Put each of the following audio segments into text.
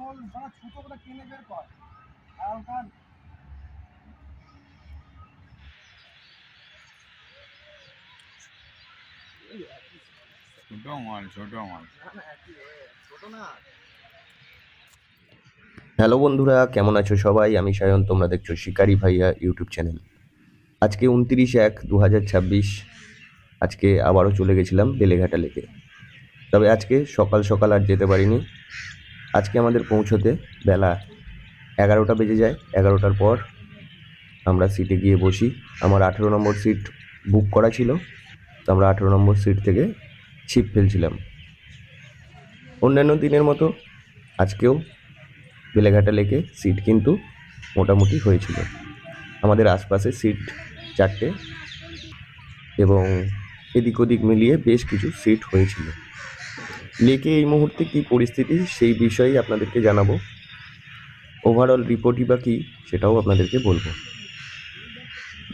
নল মানে করে কিনে বের কর। আর ওখান ছোট মাল ছোট মাল ছোট না হ্যালো বন্ধুরা কেমন আছো সবাই? আমি সায়ন তোমরা দেখছ শিকারি ভাইয়া ইউটিউব চ্যানেল। আজকে উনত্রিশ এক দু হাজার ছাব্বিশ আজকে আবারও চলে গেছিলাম বেলেঘাটা লেকে। তবে আজকে সকাল সকাল আর যেতে পারিনি। আজকে আমাদের পৌঁছতে বেলা এগারোটা বেজে যায়। এগারোটার পর আমরা সিটে গিয়ে বসি। আমার আঠেরো নম্বর সিট বুক করা ছিল। তো আমরা আঠেরো নম্বর সিট থেকে ছিপ ফেলছিলাম। অন্যান্য দিনের মতো আজকেও বেলেঘাটা লেকে সিট কিন্তু মোটামুটি হয়েছিল। আমাদের আশপাশে সিট চারটে এবং এদিক ওদিক মিলিয়ে বেশ কিছু সিট হয়েছিল। লেকে এই মুহূর্তে কী পরিস্থিতি, সেই বিষয়েই আপনাদেরকে জানাব। ওভারঅল রিপোর্টই বা কী, সেটাও আপনাদেরকে বলব।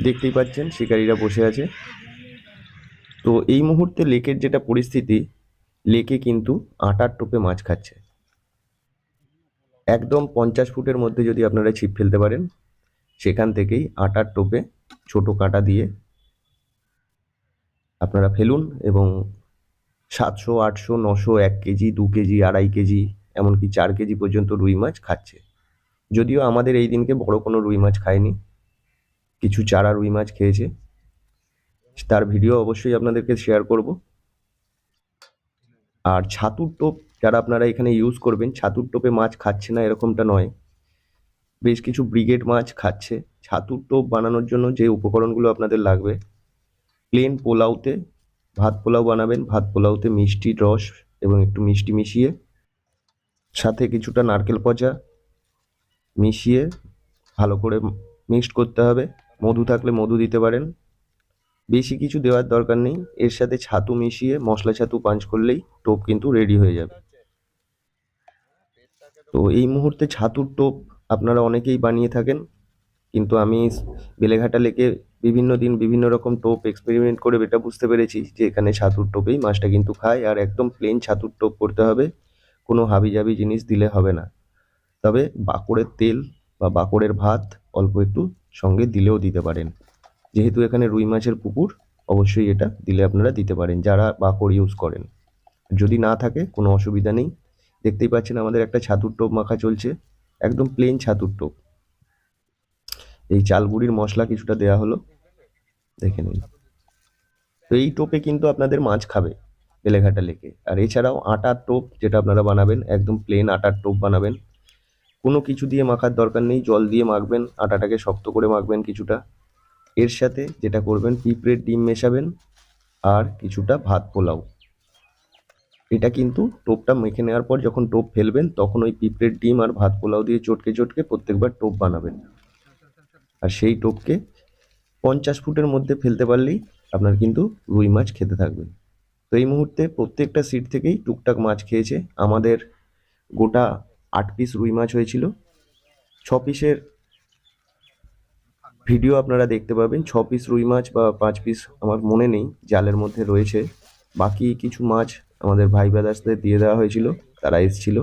দেখতেই পাচ্ছেন, শিকারীরা বসে আছে। তো এই মুহূর্তে লেকের যেটা পরিস্থিতি, লেকে কিন্তু আটার টোপে মাছ খাচ্ছে। একদম পঞ্চাশ ফুটের মধ্যে যদি আপনারা ছিপ ফেলতে পারেন, সেখান থেকেই আটার টোপে ছোট কাঁটা দিয়ে আপনারা ফেলুন এবং সাতশো, আটশো, নশো, এক কেজি, দু কেজি, আড়াই কেজি, এমনকি চার কেজি পর্যন্ত রুই মাছ খাচ্ছে। যদিও আমাদের এই দিনকে বড় কোনো রুই মাছ খায়নি। কিছু চারা রুই মাছ খেয়েছে। তার ভিডিও অবশ্যই আপনাদেরকে শেয়ার করব। আর ছাতুর টোপ যারা আপনারা এখানে ইউজ করবেন, ছাতুর টোপে মাছ খাচ্ছে না এরকমটা নয়। বেশ কিছু ব্রিগেড মাছ খাচ্ছে। ছাতুর টোপ বানানোর জন্য যে উপকরণগুলো আপনাদের লাগবে প্লেন পোলাওতে ভাত পোলাও বানাবেন। ভাত পোলাওতে মিষ্টির রস এবং একটু মিষ্টি মিশিয়ে, সাথে কিছুটা নারকেল পচা মিশিয়ে ভালো করে মিক্সড করতে হবে। মধু থাকলে মধু দিতে পারেন। বেশি কিছু দেওয়ার দরকার নেই। এর সাথে ছাতু মিশিয়ে, মশলা ছাতু পাঞ্চ করলেই টোপ কিন্তু রেডি হয়ে যাবে। তো এই মুহূর্তে ছাতুর টোপ আপনারা অনেকেই বানিয়ে থাকেন। কিন্তু আমি বেলেঘাটা লেকে বিভিন্ন দিন বিভিন্ন রকম টোপ এক্সপেরিমেন্ট করে এটা বুঝতে পেরেছি যে এখানে ছাতুর টোপেই মাছটা কিন্তু খায় আর একদম প্লেন ছাতুর টোপ করতে হবে, কোনো হাবিজাবি জিনিস দিলে হবে না। তবে বাঁকড়ের তেল বা বাঁকড়ের ভাত অল্প একটু সঙ্গে দিলেও দিতে পারেন। যেহেতু এখানে রুই মাছের পুকুর, অবশ্যই এটা দিলে আপনারা দিতে পারেন যারা বাঁকড় ইউজ করেন। যদি না থাকে, কোনো অসুবিধা নেই। দেখতেই পাচ্ছেন আমাদের একটা ছাতুর টোপ মাখা চলছে, একদম প্লেন ছাতুর টোপ। এই চালগুড়ির মশলা কিছুটা দেয়া হলো। দেখে নিন। তো এই টোপে কিন্তু আপনাদের মাছ খাবে বেলেঘাটা লেকে। আর এছাড়াও আটার টোপ যেটা আপনারা বানাবেন, একদম প্লেন আটার টোপ বানাবেন। কোনো কিছু দিয়ে মাখার দরকার নেই, জল দিয়ে মাখবেন, আটাটাকে শক্ত করে মাখবেন কিছুটা। এর সাথে যেটা করবেন, পিঁপড়ের ডিম মেশাবেন আর কিছুটা ভাত পোলাও। এটা কিন্তু টোপটা মেখে নেওয়ার পর যখন টোপ ফেলবেন, তখন ওই পিঁপড়ের ডিম আর ভাত পোলাও দিয়ে চটকে চটকে প্রত্যেকবার টোপ বানাবেন। আর সেই টোপকে পঞ্চাশ ফুটের মধ্যে ফেলতে পারলেই আপনার কিন্তু রুই মাছ খেতে থাকবেন তো এই মুহূর্তে প্রত্যেকটা সিট থেকেই টুকটাক মাছ খেয়েছে। আমাদের গোটা আট পিস রুই মাছ হয়েছিল। ছ পিসের ভিডিও আপনারা দেখতে পাবেন। ছ পিস রুই মাছ বা পাঁচ পিস আমার মনে নেই, জালের মধ্যে রয়েছে। বাকি কিছু মাছ আমাদের ভাই ব্রাদার্সদের দিয়ে দেওয়া হয়েছিল, তারা এসেছিল।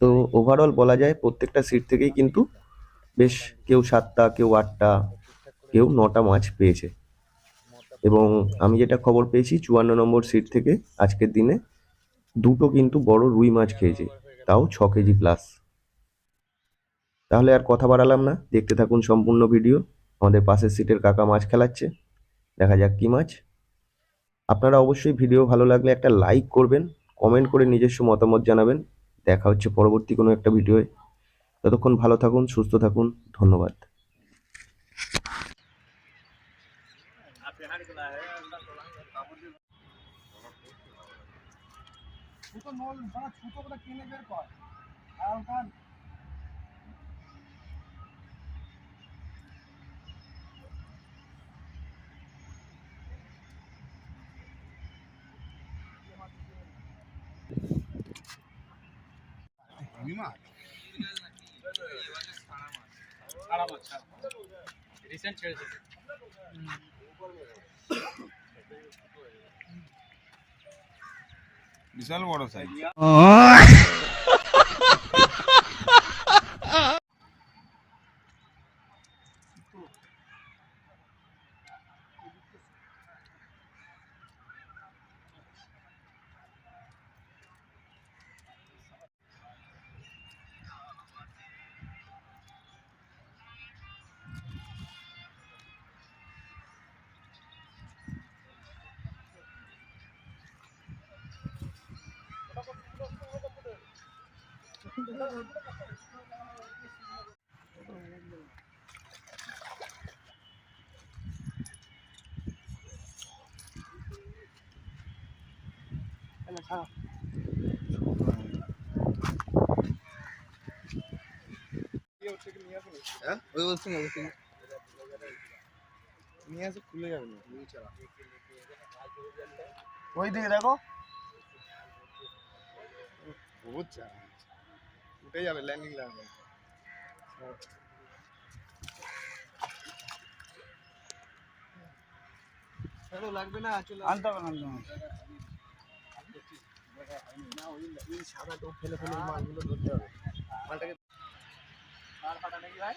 তো ওভারঅল বলা যায়, প্রত্যেকটা সিট থেকেই কিন্তু বেশ কেউ সাতটা, কেউ আটটা কেউ নটা মাছ পেয়েছে। এবং আমি যেটা খবর পেয়েছি, চুয়ান্ন নম্বর সিট থেকে আজকের দিনে দুটো কিন্তু বড় রুই মাছ খেয়েছে, তাও ছ কেজি প্লাস তাহলে আর কথা বাড়ালাম না, দেখতে থাকুন সম্পূর্ণ ভিডিও আমাদের পাশের সিটের কাকা মাছ খেলাচ্ছে, দেখা যাক কি মাছ। আপনারা অবশ্যই ভিডিও ভালো লাগলে একটা লাইক করবেন কমেন্ট করে নিজস্ব মতামত জানাবেন। দেখা হচ্ছে পরবর্তী কোনো একটা ভিডিওয়ে ততক্ষণ ভালো থাকুন, সুস্থ থাকুন, ধন্যবাদ। ছুতো নল মানে ছুতো করে কিনে বের কর। আর ওখান রিসেন্ট ছেড়েছে। বিশাল বড় সাইজ ওই বলছি দিকে দেখো। বুঝছা উঠে যাবে ল্যান্ডিং লাগবে লাগবে না চলে আনতে হবে না ওই ওই সাদা টোপ ফেলে ফেলে মালগুলো ধরতে হবে মালটাকে মাল ফাটা নাকি ভাই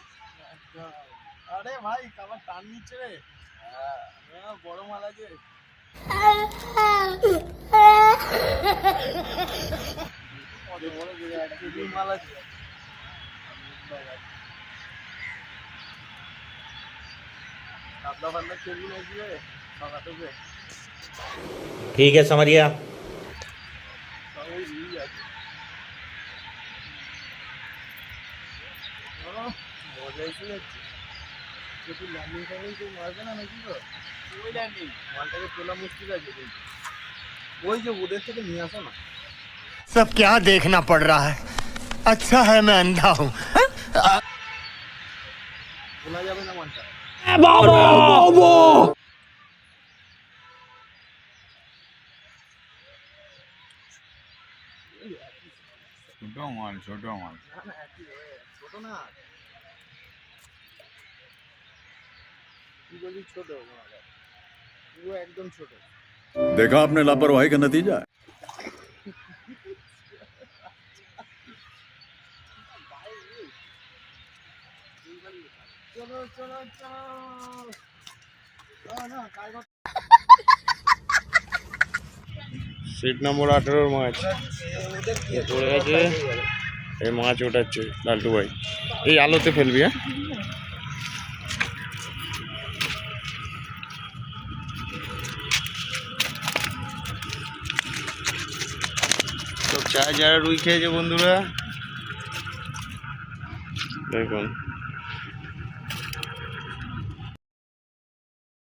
আরে ভাই কাবার টান নিচ্ছে রে। বড় মাল আছে ठीक है समझ गया সব ওই ইয়ে আছে ও, মজা এসে যাচ্ছে একটু ল্যান্ডিং টাইমিং কেউ মারবে না নাকি তো ওই ল্যান্ডিং মালটাকে তোলা মুশকিল আছে কিন্তু ওই যে ওদের থেকে নিয়ে আসো না सब क्या देखना पड़ रहा है? अच्छा है मैं अंधा हूँ। देखा आपने लापरवाही का नतीजा? চলো চলো সিট নম্বর আঠেরোর মাছ। পড়ে গেছে। এই মাছ ওঠাচ্ছে লালটু ভাই। এই আলোতে ফেলবি হ্যাঁ? তো চা যারা রুই খেয়েছে বন্ধুরা, দেখুন।